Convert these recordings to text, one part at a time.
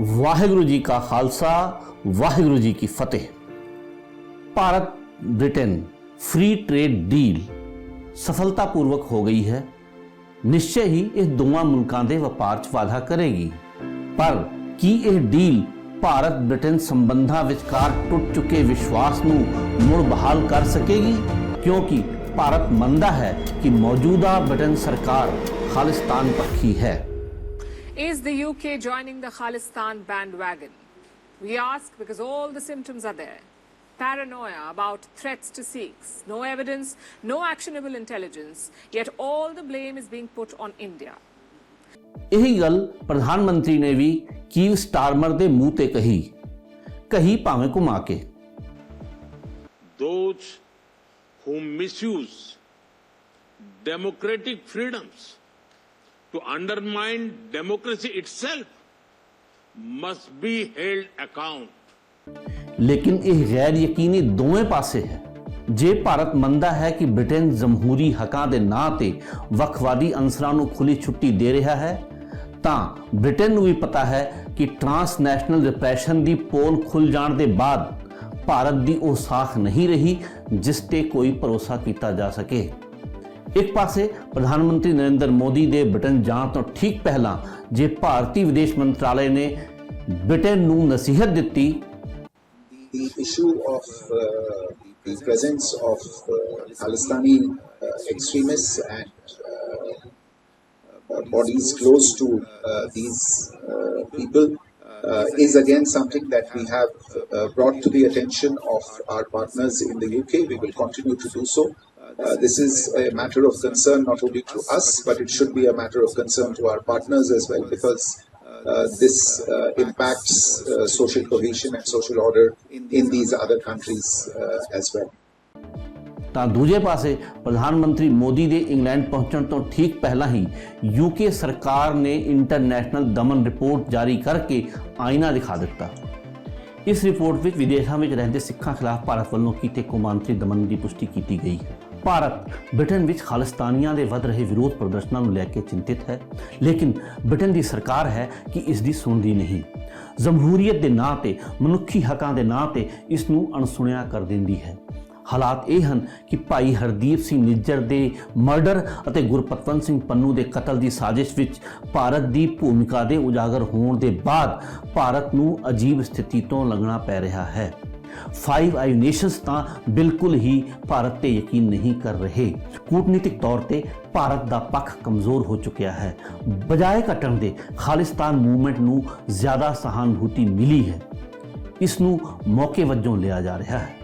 ਵਾਹਿਗੁਰੂ ਜੀ ਕਾ ਖਾਲਸਾ, ਵਾਹਿਗੁਰੂ ਜੀ ਕੀ ਫਤਿਹ। Bharat Britain free trade deal ਸਫਲਤਾਪੂਰਵਕ ਹੋ ਗਈ ਹੈ। ਨਿਸ਼ਚੈ ਹੀ ਇਹ ਦੋਵਾਂ ਮੁਲਕਾਂ ਦੇ ਵਪਾਰ 'ਚ ਵਾਧਾ ਕਰੇਗੀ। ਪਰ ਕੀ ਇਹ ਡੀਲ ਭਾਰਤ ਬ੍ਰਿਟੇਨ ਸੰਬੰਧਾਂ ਵਿਚਕਾਰ ਟੁੱਟ ਚੁੱਕੇ ਵਿਸ਼ਵਾਸ ਨੂੰ ਮੁੜ ਬਹਾਲ ਕਰ ਸਕੇਗੀ? ਕਿਉਂਕਿ ਭਾਰਤ ਮੰਨਦਾ ਹੈ ਕਿ ਮੌਜੂਦਾ ਬ੍ਰਿਟਨ ਸਰਕਾਰ ਖਾਲਿਸਤਾਨ ਪੱਖੀ ਹੈ। Is the UK joining the Khalistan bandwagon? We ask because all the symptoms are there. Paranoia about threats to Sikhs, no evidence, no actionable intelligence, yet all the blame is being put on India. ਇਹੀ ਗੱਲ ਪ੍ਰਧਾਨ ਮੰਤਰੀ ਨੇ ਵੀ Kyiv Starmer ਦੇ ਮੂੰਹ ਤੇ ਕਹੀ ਕਹੀ ਭਾਵੇਂ ਘੁਮਾ ਕੇ those who misuse democratic freedoms to undermine democracy itself must be held account. ਲੇਕਿਨ ਇਹ ਗੈਰ ਯਕੀਨੀ ਦੋਵੇਂ ਪਾਸੇ ਹੈ ਜੇ ਭਾਰਤ ਮੰਨਦਾ ਹੈ ਕਿ ਬ੍ਰਿਟੇਨ ਜਮਹੂਰੀ ਹੱਕਾਂ ਦੇ ਨਾਂ ਤੇ ਵੱਖਵਾਦੀ ਅੰਸਰਾਂ ਨੂੰ ਖੁੱਲੀ ਛੁੱਟੀ ਦੇ ਰਿਹਾ ਹੈ ਤਾਂ ਬ੍ਰਿਟੇਨ ਨੂੰ ਵੀ ਪਤਾ ਹੈ ਕਿ ਟ੍ਰਾਂਸਨੈਸ਼ਨਲ ਰਿਪਰੈਸ਼ਨ ਦੀ ਪੋਲ ਖੁੱਲ ਜਾਣ ਦੇ ਬਾਅਦ ਭਾਰਤ ਦੀ ਉਹ ਸਾਖ ਨਹੀਂ ਰਹੀ ਜਿਸ ਤੇ ਕੋਈ ਭਰੋਸਾ ਕੀਤਾ ਜਾ ਸਕੇ ਇੱਕ ਪਾਸੇ ਪ੍ਰਧਾਨ ਮੰਤਰੀ ਨਰਿੰਦਰ ਮੋਦੀ ਦੇ ਬ੍ਰਿਟਨ ਜਾਣ ਤੋਂ ਠੀਕ ਪਹਿਲਾਂ ਜੇ ਭਾਰਤੀ ਵਿਦੇਸ਼ ਮੰਤਰਾਲੇ ਨੇ ਬ੍ਰਿਟੇਨ ਨੂੰ ਨਸੀਹਤ ਦਿੱਤੀ the issue of uh, the presence of uh, Khalistani uh, extremists and uh, uh, bodies close to uh, these uh, people uh, is again something that we have uh, brought to the attention of our partners in the UK. We will continue to do so. Uh, this is a matter of concern not only to us, but it should be a matter of concern to our partners as well, because uh, this uh, impacts uh, social cohesion and social order in these other countries uh, as well. ਤਾਂ ਦੂਜੇ ਪਾਸੇ ਪ੍ਰਧਾਨ ਮੰਤਰੀ ਮੋਦੀ ਦੇ England ਪਹੁੰਚਣ ਤੋਂ ਠੀਕ ਪਹਿਲਾਂ ਹੀ ਯੂਕੇ ਸਰਕਾਰ ਨੇ ਇੰਟਰਨੈਸ਼ਨਲ ਦਮਨ ਰਿਪੋਰਟ ਜਾਰੀ ਕਰਕੇ ਆਇਨਾ ਦਿਖਾ ਦਿੱਤਾ ਇਸ ਰਿਪੋਰਟ ਵਿੱਚ ਵਿਦੇਸ਼ਾਂ ਵਿੱਚ ਰਹਿੰਦੇ ਸਿੱਖਾਂ ਖਿਲਾਫ ਭਾਰਤ ਵੱਲੋਂ ਕੀਤੇ ਕੌਮਾਂਤਰੀ ਦਮਨ ਦੀ ਪੁਸ਼ਟੀ ਕੀਤੀ ਗਈ। ਹੈ ਭਾਰਤ ਬ੍ਰਿਟਨ ਵਿੱਚ ਖਾਲਿਸਤਾਨੀਆਂ ਦੇ ਵੱਧ ਰਹੇ ਵਿਰੋਧ ਪ੍ਰਦਰਸ਼ਨਾਂ ਨੂੰ ਲੈ ਕੇ ਚਿੰਤਿਤ ਹੈ, ਲੇਕਿਨ ਬ੍ਰਿਟਨ ਦੀ ਸਰਕਾਰ ਹੈ ਕਿ ਇਸ ਦੀ ਸੁਣਦੀ ਨਹੀਂ। ਜਮਹੂਰੀਅਤ ਦੇ ਨਾਂ ਤੇ, ਮਨੁੱਖੀ ਹੱਕਾਂ ਦੇ ਨਾਂ ਤੇ ਇਸ ਨੂੰ ਅਣਸੁਣਿਆ ਕਰ ਦਿੰਦੀ ਹੈ। ਹਾਲਾਤ ਇਹ ਹਨ ਕਿ ਭਾਈ ਹਰਦੀਪ ਸਿੰਘ ਨਿੱਜਰ ਦੇ ਮਰਡਰ ਅਤੇ ਗੁਰਪਤਵੰਤ ਸਿੰਘ ਪੰਨੂ ਦੇ ਕਤਲ ਦੀ ਸਾਜ਼ਿਸ਼ ਵਿੱਚ ਭਾਰਤ ਦੀ ਭੂਮਿਕਾ ਦੇ ਉਜਾਗਰ ਹੋਣ ਦੇ ਬਾਅਦ ਭਾਰਤ ਨੂੰ ਅਜੀਬ ਸਥਿਤੀ ਤੋਂ ਲੰਘਣਾ ਪੈ ਰਿਹਾ ਹੈ। ਫਾਈਵ ਆਈ ਨੇਸ਼ਨਸ ਤਾਂ ਬਿਲਕੁਲ ਹੀ ਭਾਰਤ ਤੇ ਯਕੀਨ ਨਹੀਂ ਕਰ ਰਹੇ। ਕੂਟਨੀਤਿਕ ਤੌਰ ਤੇ ਭਾਰਤ ਦਾ ਪੱਖ ਕਮਜ਼ੋਰ ਹੋ ਚੁੱਕਿਆ ਹੈ। ਬਜਾਏ ਘਟਣ ਦੇ ਖਾਲਿਸਤਾਨ ਮੂਵਮੈਂਟ ਨੂੰ ਜ਼ਿਆਦਾ ਸਹਾਨੁਭੂਤੀ ਮਿਲੀ ਹੈ। ਇਸ ਨੂੰ ਮੌਕੇ ਵਜੋਂ ਲਿਆ ਜਾ ਰਿਹਾ ਹੈ।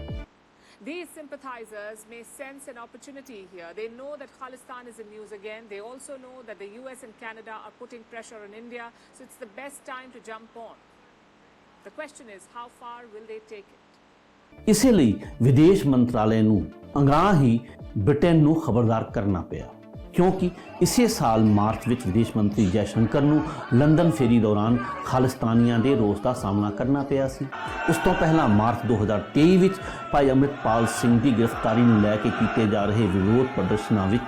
These sympathizers may sense an opportunity here. They know that Khalistan is in news again. They also know that the US and Canada are putting pressure on India, so it's the best time to jump on. The question is, how far will they take it? ਇਸੇ ਲਈ ਵਿਦੇਸ਼ ਮੰਤਰਾਲੇ ਨੂੰ ਅੰਗਾਂ ਹੀ Britain ਨੂੰ ਖਬਰਦਾਰ ਕਰਨਾ ਪਿਆ ਕਿਉਂਕਿ ਇਸੇ ਸਾਲ ਮਾਰਚ ਵਿੱਚ ਵਿਦੇਸ਼ ਮੰਤਰੀ ਜੈ ਸ਼ੰਕਰ ਨੂੰ ਲੰਡਨ ਫੇਰੀ ਦੌਰਾਨ ਖਾਲਿਸਤਾਨੀਆਂ ਦੇ ਰੋਸ ਦਾ ਸਾਹਮਣਾ ਕਰਨਾ ਪਿਆ ਸੀ। ਉਸ ਤੋਂ ਪਹਿਲਾਂ ਮਾਰਚ 2023 ਵਿੱਚ ਭਾਈ ਅੰਮ੍ਰਿਤਪਾਲ ਸਿੰਘ ਦੀ ਗ੍ਰਿਫਤਾਰੀ ਨੂੰ ਲੈ ਕੇ ਕੀਤੇ ਜਾ ਰਹੇ ਵਿਰੋਧ ਪ੍ਰਦਰਸ਼ਨਾਂ ਵਿੱਚ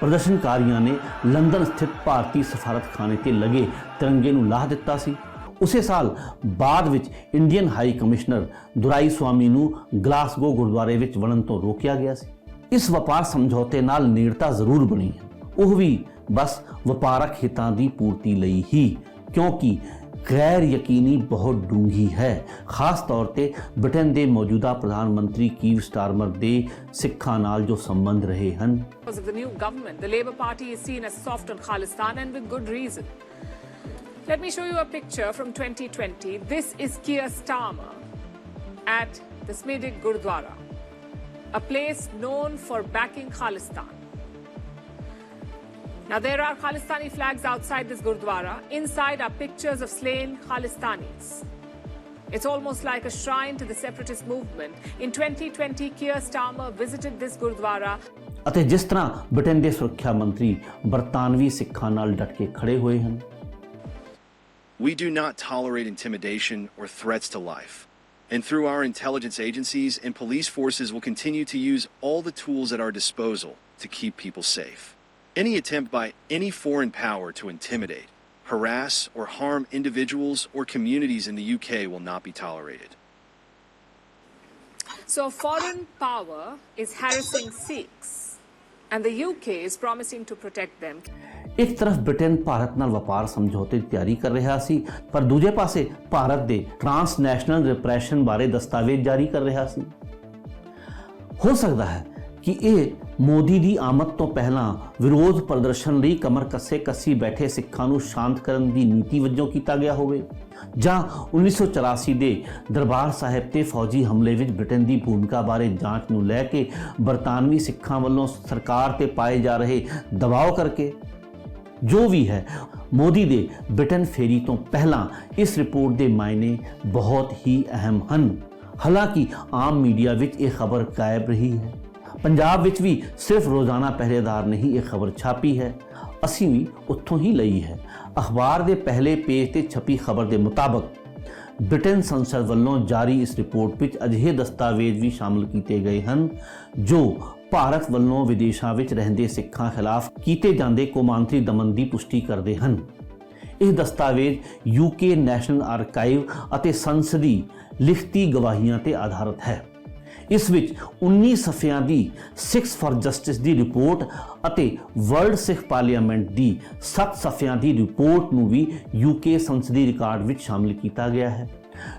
ਪ੍ਰਦਰਸ਼ਨਕਾਰੀਆਂ ਨੇ ਲੰਡਨ ਸਥਿਤ ਭਾਰਤੀ ਸਫਾਰਤਖਾਨੇ ਤੇ ਲੱਗੇ ਤਿਰੰਗੇ ਨੂੰ ਲਾਹ ਦਿੱਤਾ ਸੀ। ਉਸੇ ਸਾਲ ਬਾਅਦ ਵਿੱਚ Indian high commissioner Durai Swamy ਨੂੰ ਗਲਾਸਗੋ ਗੁਰਦੁਆਰੇ ਵਿੱਚ ਵੜਨ ਤੋਂ ਰੋਕਿਆ ਗਿਆ ਸੀ। ਇਸ ਵਪਾਰ ਸਮਝੌਤੇ ਨਾਲ ਨੇੜਤਾ ਜ਼ਰੂਰ ਬਣੀ ਹੈ। ਉਹ ਵੀ ਬਸ ਵਪਾਰਕ ਹਿੱਤਾਂ ਦੀ ਪੂਰਤੀ ਲਈ ਹੀ ਕਿਉਂਕਿ ਗੈਰ ਯਕੀਨੀ ਬਹੁਤ ਡੂੰਘੀ ਹੈ ਖਾਸ ਤੌਰ ਤੇ ਬ੍ਰਿਟਨ ਦੇ ਮੌਜੂਦਾ ਪ੍ਰਧਾਨ ਮੰਤਰੀ ਕੀਵ ਸਟਾਰਮਰ ਦੇ ਸਿੱਖਾਂ ਨਾਲ ਜੋ ਸੰਬੰਧ ਰਹੇ ਹਨ Because of the new government, the Labour Party is seen as soft on Khalistan and with good reason. Let me show you a picture from 2020. This is Keir Starmer at the Smidig Gurdwara, a place known for backing Khalistan. Now, there are Khalistani flags outside this Gurdwara. Inside are pictures of slain Khalistanis. It's almost like a shrine to the separatist movement. In 2020, Keir Starmer visited this Gurdwara ਅਤੇ ਜਿਸ ਤਰ੍ਹਾਂ Britain ਦੇ ਸੁਰੱਖਿਆ ਮੰਤਰੀ ਬਰਤਾਨਵੀ ਸਿੱਖਾਂ ਨਾਲ ਡਟ ਕੇ ਖੜੇ ਹੋਏ ਹਨ We do not tolerate intimidation or threats to life. And through our intelligence agencies and police forces will continue to use all the tools at our disposal to keep people safe. Any attempt by any foreign power to intimidate, harass, or harm individuals or communities in the UK will not be tolerated. So, a foreign power is harassing Sikhs, and the UK is promising to protect them. ਇੱਕ ਤਰਫ Britain Bharat ਨਾਲ ਵਪਾਰ ਸਮਝੌਤੇ ਦੀ ਤਿਆਰੀ ਕਰ ਰਿਹਾ ਸੀ ਪਰ ਦੂਜੇ ਪਾਸੇ ਭਾਰਤ ਦੇ ਟ੍ਰਾਂਸਨੈਸ਼ਨਲ ਰਿਪਰੈਸ਼ਨ ਬਾਰੇ ਦਸਤਾਵੇਜ਼ ਜਾਰੀ ਕਰ ਰਿਹਾ ਸੀ ਹੋ ਸਕਦਾ ਹੈ ਕਿ ਇਹ ਮੋਦੀ ਦੀ ਆਮਦ ਤੋਂ ਪਹਿਲਾਂ ਵਿਰੋਧ ਪ੍ਰਦਰਸ਼ਨ ਲਈ ਕਮਰ ਕੱਸੇ ਕੱਸੀ ਬੈਠੇ ਸਿੱਖਾਂ ਨੂੰ ਸ਼ਾਂਤ ਕਰਨ ਦੀ ਨੀਤੀ ਵਜੋਂ ਕੀਤਾ ਗਿਆ ਹੋਵੇ। ਜਾਂ 1984 ਦੇ ਦਰਬਾਰ ਸਾਹਿਬ ਤੇ ਫੌਜੀ ਹਮਲੇ ਵਿੱਚ ਬ੍ਰਿਟਨ ਦੀ ਭੂਮਿਕਾ ਬਾਰੇ ਜਾਂਚ ਨੂੰ ਲੈ ਕੇ ਬਰਤਾਨਵੀ ਸਿੱਖਾਂ ਵੱਲੋਂ ਸਰਕਾਰ ਤੇ ਪਾਏ ਜਾ ਰਹੇ ਦਬਾਅ ਕਰਕੇ ਜੋ ਵੀ ਹੈ, ਮੋਦੀ ਦੇ ਬ੍ਰਿਟਨ ਫੇਰੀ ਤੋਂ ਪਹਿਲਾਂ ਇਸ ਰਿਪੋਰਟ ਦੇ ਮਾਇਨੇ ਬਹੁਤ ਹੀ ਅਹਿਮ ਹਨ। ਹਾਲਾਂਕਿ ਆਮ ਮੀਡੀਆ ਵਿੱਚ ਇਹ ਖਬਰ ਗਾਇਬ ਰਹੀ ਹੈ। ਪੰਜਾਬ ਵਿੱਚ ਵੀ ਸਿਰਫ ਰੋਜ਼ਾਨਾ ਪਹਿਰੇਦਾਰ ਨੇ ਹੀ ਇਹ ਖਬਰ ਛਾਪੀ ਹੈ। ਅਸੀਂ ਵੀ ਉੱਥੋਂ ਹੀ ਲਈ ਹੈ। ਅਖਬਾਰ ਦੇ ਪਹਿਲੇ ਪੇਜ ਤੇ ਛਪੀ ਖਬਰ ਦੇ ਮੁਤਾਬਕ ਬ੍ਰਿਟਨ ਸੰਸਦ ਵੱਲੋਂ ਜਾਰੀ ਇਸ ਰਿਪੋਰਟ ਵਿੱਚ ਅਜਿਹੇ ਦਸਤਾਵੇਜ਼ ਵੀ ਸ਼ਾਮਲ ਕੀਤੇ ਗਏ ਹਨ, ਜੋ ਭਾਰਤ ਵੱਲੋਂ ਵਿਦੇਸ਼ਾਂ ਵਿੱਚ ਰਹਿੰਦੇ ਸਿੱਖਾਂ ਖਿਲਾਫ ਕੀਤੇ ਜਾਂਦੇ ਕੌਮਾਂਤਰੀ ਦਮਨ ਦੀ ਪੁਸ਼ਟੀ ਕਰਦੇ ਹਨ। ਇਹ ਦਸਤਾਵੇਜ਼ ਯੂਕੇ ਨੈਸ਼ਨਲ ਆਰਕਾਈਵ ਅਤੇ ਸੰਸਦੀ ਲਿਖਤੀ ਗਵਾਹੀਆਂ ਤੇ ਆਧਾਰਿਤ ਹੈ। ਇਸ ਵਿੱਚ 19 ਸਫ਼ਿਆਂ ਦੀ ਸਿਕਸ ਫਾਰ ਜਸਟਿਸ ਦੀ ਰਿਪੋਰਟ ਅਤੇ ਵਰਲਡ ਸਿੱਖ ਪਾਰਲੀਮੈਂਟ ਦੀ 7 ਸਫ਼ਿਆਂ ਦੀ ਰਿਪੋਰਟ ਨੂੰ ਵੀ ਯੂਕੇ ਸੰਸਦੀ ਰਿਕਾਰਡ ਵਿੱਚ ਸ਼ਾਮਲ ਕੀਤਾ ਗਿਆ ਹੈ।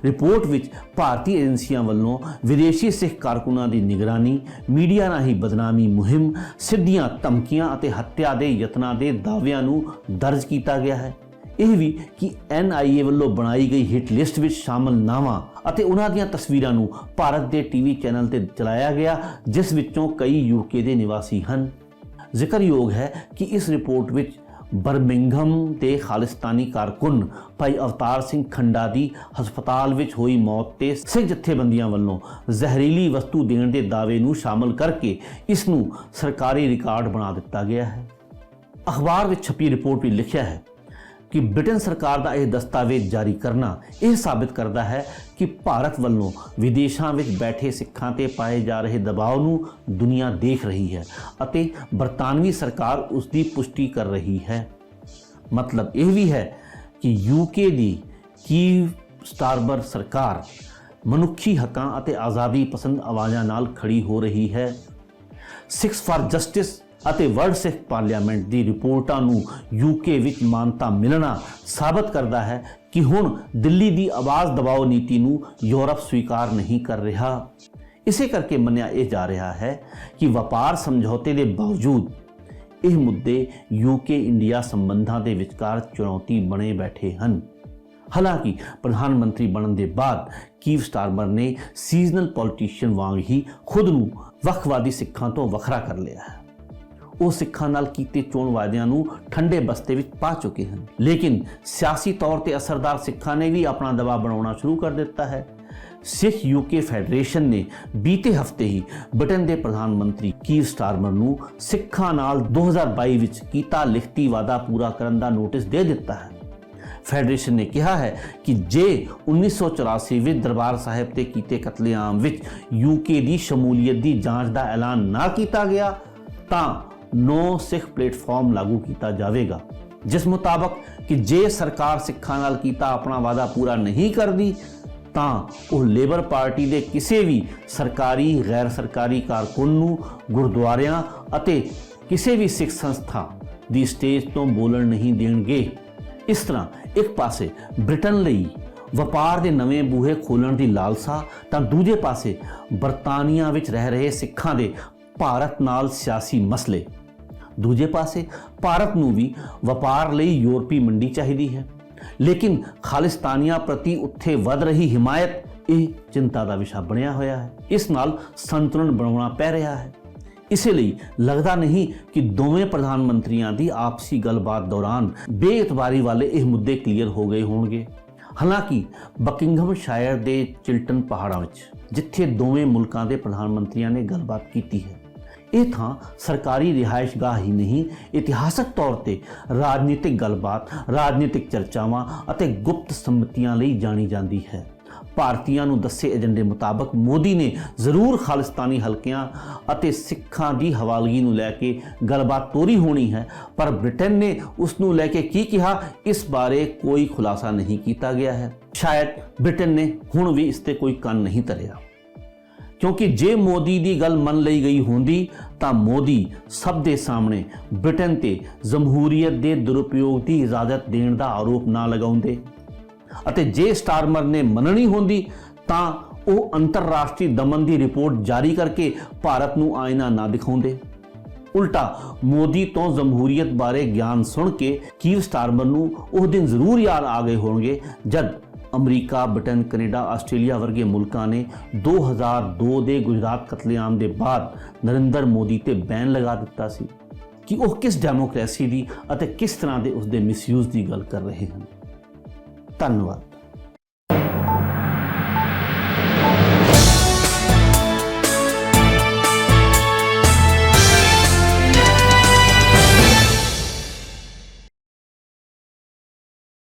ਰਿਪੋਰਟ ਵਿੱਚ ਭਾਰਤੀ ਏਜੰਸੀਆਂ ਵੱਲੋਂ ਵਿਦੇਸ਼ੀ ਸਿੱਖ ਕਾਰਕੁਨਾਂ ਦੀ ਨਿਗਰਾਨੀ, ਮੀਡੀਆ ਰਾਹੀਂ ਬਦਨਾਮੀ ਮੁਹਿੰਮ, ਸਿੱਧੀਆਂ ਧਮਕੀਆਂ ਅਤੇ ਹੱਤਿਆ ਦੇ ਯਤਨਾਂ ਦੇ ਦਾਅਵਿਆਂ ਨੂੰ ਦਰਜ ਕੀਤਾ ਗਿਆ ਹੈ। ਇਹ ਵੀ ਕਿ NIA ਵੱਲੋਂ ਬਣਾਈ ਗਈ ਹਿੱਟ ਲਿਸਟ ਵਿੱਚ ਸ਼ਾਮਲ ਨਾਵਾਂ ਅਤੇ ਉਹਨਾਂ ਦੀਆਂ ਤਸਵੀਰਾਂ ਨੂੰ ਭਾਰਤ ਦੇ ਟੀਵੀ ਚੈਨਲ ਤੇ ਚਲਾਇਆ ਗਿਆ, ਜਿਸ ਵਿੱਚੋਂ ਕਈ ਯੂਕੇ ਦੇ ਨਿਵਾਸੀ ਹਨ। ਜ਼ਿਕਰਯੋਗ ਹੈ ਕਿ ਇਸ ਰਿਪੋਰਟ ਵਿੱਚ ਬਰਮਿੰਘਮ ਦੇ ਖਾਲਿਸਤਾਨੀ ਕਾਰਕੁਨ ਭਾਈ ਅਵਤਾਰ ਸਿੰਘ ਖੰਡਾ ਦੀ ਹਸਪਤਾਲ ਵਿੱਚ ਹੋਈ ਮੌਤ ਤੇ ਸਿੱਖ ਜਥੇਬੰਦੀਆਂ ਵੱਲੋਂ ਜ਼ਹਿਰੀਲੀ ਵਸਤੂ ਦੇਣ ਦੇ ਦਾਅਵੇ ਨੂੰ ਸ਼ਾਮਲ ਕਰਕੇ ਇਸ ਨੂੰ ਸਰਕਾਰੀ ਰਿਕਾਰਡ ਬਣਾ ਦਿੱਤਾ ਗਿਆ ਹੈ। ਅਖਬਾਰ ਵਿੱਚ ਛਪੀ ਰਿਪੋਰਟ ਵੀ ਲਿਖਿਆ ਹੈ ਕਿ ਬ੍ਰਿਟਨ ਸਰਕਾਰ ਦਾ ਇਹ ਦਸਤਾਵੇਜ਼ ਜਾਰੀ ਕਰਨਾ ਇਹ ਸਾਬਿਤ ਕਰਦਾ ਹੈ ਕਿ ਭਾਰਤ ਵੱਲੋਂ ਵਿਦੇਸ਼ਾਂ ਵਿੱਚ ਬੈਠੇ ਸਿੱਖਾਂ ਤੇ ਪਾਏ ਜਾ ਰਹੇ ਦਬਾਅ ਨੂੰ ਦੁਨੀਆ ਦੇਖ ਰਹੀ ਹੈ ਅਤੇ ਬਰਤਾਨਵੀ ਸਰਕਾਰ ਉਸ ਦੀ ਪੁਸ਼ਟੀ ਕਰ ਰਹੀ ਹੈ। ਮਤਲਬ ਇਹ ਵੀ ਹੈ ਕਿ ਯੂਕੇ ਦੀ ਕੀਵ ਸਟਾਰਬਰ ਸਰਕਾਰ ਮਨੁੱਖੀ ਹੱਕਾਂ ਅਤੇ ਆਜ਼ਾਦੀ ਪਸੰਦ ਆਵਾਜ਼ਾਂ ਨਾਲ ਖੜੀ ਹੋ ਰਹੀ ਹੈ। ਸਿਕਸ ਫਾਰ ਜਸਟਿਸ ਅਤੇ ਵਰਲਡ ਸਿੱਖ ਪਾਰਲੀਮੈਂਟ ਦੀ ਰਿਪੋਰਟਾਂ ਨੂੰ ਯੂਕੇ ਵਿੱਚ ਮਾਨਤਾ ਮਿਲਣਾ ਸਾਬਤ ਕਰਦਾ ਹੈ ਕਿ ਹੁਣ ਦਿੱਲੀ ਦੀ ਆਵਾਜ਼ ਦਬਾਓ ਨੀਤੀ ਨੂੰ ਯੂਰਪ ਸਵੀਕਾਰ ਨਹੀਂ ਕਰ ਰਿਹਾ। ਇਸੇ ਕਰਕੇ ਮੰਨਿਆ ਇਹ ਜਾ ਰਿਹਾ ਹੈ ਕਿ ਵਪਾਰ ਸਮਝੌਤੇ ਦੇ ਬਾਵਜੂਦ ਇਹ ਮੁੱਦੇ ਯੂਕੇ ਇੰਡੀਆ ਸੰਬੰਧਾਂ ਦੇ ਵਿਚਕਾਰ ਚੁਣੌਤੀ ਬਣੇ ਬੈਠੇ ਹਨ। ਹਾਲਾਂਕਿ ਪ੍ਰਧਾਨ ਮੰਤਰੀ ਬਣਨ ਦੇ ਬਾਅਦ ਕੀਵ ਸਟਾਰਮਰ ਨੇ ਸੀਜ਼ਨਲ ਪੋਲੀਟੀਸ਼ੀਅਨ ਵਾਂਗ ਹੀ ਖੁਦ ਨੂੰ ਵੱਖਵਾਦੀ ਸਿੱਖਾਂ ਤੋਂ ਵੱਖਰਾ ਕਰ ਲਿਆ ਹੈ। ਉਹ ਸਿੱਖਾਂ ਨਾਲ ਕੀਤੇ ਚੋਣ ਵਾਅਦਿਆਂ ਨੂੰ ਠੰਡੇ ਬਸਤੇ ਵਿੱਚ ਪਾ ਚੁੱਕੇ ਹਨ। ਲੇਕਿਨ ਸਿਆਸੀ ਤੌਰ ਤੇ ਅਸਰਦਾਰ ਸਿੱਖਾਂ ਨੇ ਵੀ ਆਪਣਾ ਦਬਾਅ ਬਣਾਉਣਾ ਸ਼ੁਰੂ ਕਰ ਦਿੱਤਾ ਹੈ। ਸਿੱਖ ਯੂਕੇ ਫੈਡਰੇਸ਼ਨ ਨੇ ਬੀਤੇ ਹਫ਼ਤੇ ਹੀ ਬ੍ਰਿਟਨ ਦੇ ਪ੍ਰਧਾਨ ਮੰਤਰੀ ਕੀਰ ਸਟਾਰਮਰ ਨੂੰ ਸਿੱਖਾਂ ਨਾਲ 2022 ਵਿੱਚ ਕੀਤਾ ਲਿਖਤੀ ਵਾਅਦਾ ਪੂਰਾ ਕਰਨ ਦਾ ਨੋਟਿਸ ਦੇ ਦਿੱਤਾ ਹੈ। ਫੈਡਰੇਸ਼ਨ ਨੇ ਕਿਹਾ ਹੈ ਕਿ ਜੇ 1984 ਵਿੱਚ ਦਰਬਾਰ ਸਾਹਿਬ ਤੇ ਕੀਤੇ ਕਤਲੇਆਮ ਵਿੱਚ ਯੂਕੇ ਦੀ ਸ਼ਮੂਲੀਅਤ ਦੀ ਜਾਂਚ ਦਾ ਐਲਾਨ ਨਾ ਕੀਤਾ ਗਿਆ, ਤਾਂ ਨੋ ਸਿੱਖ ਪਲੇਟਫਾਰਮ ਲਾਗੂ ਕੀਤਾ ਜਾਵੇਗਾ, ਜਿਸ ਮੁਤਾਬਕ ਕਿ ਜੇ ਸਰਕਾਰ ਸਿੱਖਾਂ ਨਾਲ ਕੀਤਾ ਆਪਣਾ ਵਾਅਦਾ ਪੂਰਾ ਨਹੀਂ ਕਰਦੀ, ਤਾਂ ਉਹ ਲੇਬਰ ਪਾਰਟੀ ਦੇ ਕਿਸੇ ਵੀ ਸਰਕਾਰੀ, ਗੈਰ ਸਰਕਾਰੀ ਕਾਰਕੁਨ ਨੂੰ, ਗੁਰਦੁਆਰਿਆਂ ਅਤੇ ਕਿਸੇ ਵੀ ਸਿੱਖ ਸੰਸਥਾ ਦੀ ਸਟੇਜ ਤੋਂ ਬੋਲਣ ਨਹੀਂ ਦੇਣਗੇ। ਇਸ ਤਰ੍ਹਾਂ ਇੱਕ ਪਾਸੇ ਬ੍ਰਿਟਨ ਲਈ ਵਪਾਰ ਦੇ ਨਵੇਂ ਬੂਹੇ ਖੋਲਣ ਦੀ ਲਾਲਸਾ, ਤਾਂ ਦੂਜੇ ਪਾਸੇ ਬਰਤਾਨੀਆ ਵਿੱਚ ਰਹਿ ਰਹੇ ਸਿੱਖਾਂ ਦੇ ਭਾਰਤ ਨਾਲ ਸਿਆਸੀ ਮਸਲੇ। ਦੂਜੇ ਪਾਸੇ, ਭਾਰਤ ਨੂੰ ਵੀ ਵਪਾਰ ਲਈ ਯੂਰਪੀ ਮੰਡੀ ਚਾਹੀਦੀ ਹੈ। ਲੇਕਿਨ ਖਾਲਿਸਤਾਨੀਆਂ ਪ੍ਰਤੀ ਉੱਥੇ ਵੱਧ ਰਹੀ ਹਿਮਾਇਤ, ਇਹ ਚਿੰਤਾ ਦਾ ਵਿਸ਼ਾ ਬਣਿਆ ਹੋਇਆ ਹੈ। ਇਸ ਨਾਲ ਸੰਤੁਲਨ ਬਣਾਉਣਾ ਪੈ ਰਿਹਾ ਹੈ। ਇਸੇ ਲਈ ਲੱਗਦਾ ਨਹੀਂ ਕਿ ਦੋਵੇਂ ਪ੍ਰਧਾਨ ਮੰਤਰੀਆਂ ਦੀ ਆਪਸੀ ਗੱਲਬਾਤ ਦੌਰਾਨ ਬੇਇਤਬਾਰੀ ਵਾਲੇ ਇਹ ਮੁੱਦੇ ਕਲੀਅਰ ਹੋ ਗਏ ਹੋਣਗੇ। ਹਾਲਾਂਕਿ ਬਕਿੰਗਮ ਸ਼ਾਇਰ ਦੇ ਚਿਲਟਨ ਪਹਾੜਾਂ ਵਿੱਚ, ਜਿੱਥੇ ਦੋਵੇਂ ਮੁਲਕਾਂ ਦੇ ਪ੍ਰਧਾਨ ਮੰਤਰੀਆਂ ਨੇ ਗੱਲਬਾਤ ਕੀਤੀ ਹੈ ਇਹ ਥਾਂ ਸਰਕਾਰੀ ਰਿਹਾਇਸ਼ਗਾਹ ਹੀ ਨਹੀਂ, ਇਤਿਹਾਸਕ ਤੌਰ ਤੇ ਰਾਜਨੀਤਿਕ ਗੱਲਬਾਤ, ਰਾਜਨੀਤਿਕ ਚਰਚਾਵਾਂ ਅਤੇ ਗੁਪਤ ਸੰਮਤੀਆਂ ਲਈ ਜਾਣੀ ਜਾਂਦੀ ਹੈ। ਭਾਰਤੀਆਂ ਨੂੰ ਦੱਸੇ ਏਜੰਡੇ ਮੁਤਾਬਕ ਮੋਦੀ ਨੇ ਜ਼ਰੂਰ ਖਾਲਿਸਤਾਨੀ ਹਲਕਿਆਂ ਅਤੇ ਸਿੱਖਾਂ ਦੀ ਹਵਾਲਗੀ ਨੂੰ ਲੈ ਕੇ ਗੱਲਬਾਤ ਤੋਰੀ ਹੋਣੀ ਹੈ, ਪਰ ਬ੍ਰਿਟਨ ਨੇ ਉਸ ਨੂੰ ਲੈ ਕੇ ਕੀ ਕਿਹਾ, ਇਸ ਬਾਰੇ ਕੋਈ ਖੁਲਾਸਾ ਨਹੀਂ ਕੀਤਾ ਗਿਆ ਹੈ। ਸ਼ਾਇਦ ਬ੍ਰਿਟਨ ਨੇ ਹੁਣ ਵੀ ਇਸ ਤੇ ਕੋਈ ਕੰਨ ਨਹੀਂ ਧਰਿਆ। ਕਿਉਂਕਿ ਜੇ ਮੋਦੀ ਦੀ ਗੱਲ ਮੰਨ ਲਈ ਗਈ ਹੁੰਦੀ, ਤਾਂ ਮੋਦੀ ਸਭ ਦੇ ਸਾਹਮਣੇ ਬ੍ਰਿਟਨ ਤੇ ਜਮਹੂਰੀਅਤ ਦੇ ਦੁਰਉਪਯੋਗ ਦੀ ਇਜਾਜ਼ਤ ਦੇਣ ਦਾ ਆਰੋਪ ਨਾ ਲਗਾਉਂਦੇ। ਅਤੇ ਜੇ ਸਟਾਰਮਰ ਨੇ ਮੰਨਣੀ ਹੁੰਦੀ, ਤਾਂ ਉਹ ਅੰਤਰਰਾਸ਼ਟਰੀ ਦਮਨ ਦੀ ਰਿਪੋਰਟ ਜਾਰੀ ਕਰਕੇ ਭਾਰਤ ਨੂੰ ਆਇਨਾ ਨਾ ਦਿਖਾਉਂਦੇ। ਉਲਟਾ, ਮੋਦੀ ਤੋਂ ਜਮਹੂਰੀਅਤ ਬਾਰੇ ਗਿਆਨ ਸੁਣ ਕੇ ਕੀਵ ਸਟਾਰਮਰ ਨੂੰ ਉਹ ਦਿਨ ਜ਼ਰੂਰ ਯਾਦ ਆ ਗਏ ਹੋਣਗੇ, ਜਦ ਅਮਰੀਕਾ, ਬ੍ਰਿਟਨ, ਕੈਨੇਡਾ, ਆਸਟ੍ਰੇਲੀਆ ਵਰਗੇ ਮੁਲਕਾਂ ਨੇ 2002 ਦੇ ਗੁਜਰਾਤ ਕਤਲੇਆਮ ਦੇ ਬਾਅਦ ਨਰਿੰਦਰ ਮੋਦੀ ਤੇ ਬੈਨ ਲਗਾ ਦਿੱਤਾ ਸੀ ਕਿ ਉਹ ਕਿਸ ਡੈਮੋਕ੍ਰੇਸੀ ਦੀ ਅਤੇ ਕਿਸ ਤਰ੍ਹਾਂ ਦੇ ਉਸ ਦੇ ਮਿਸਯੂਜ਼ ਦੀ ਗੱਲ ਕਰ ਰਹੇ ਹਨ। ਧੰਨਵਾਦ।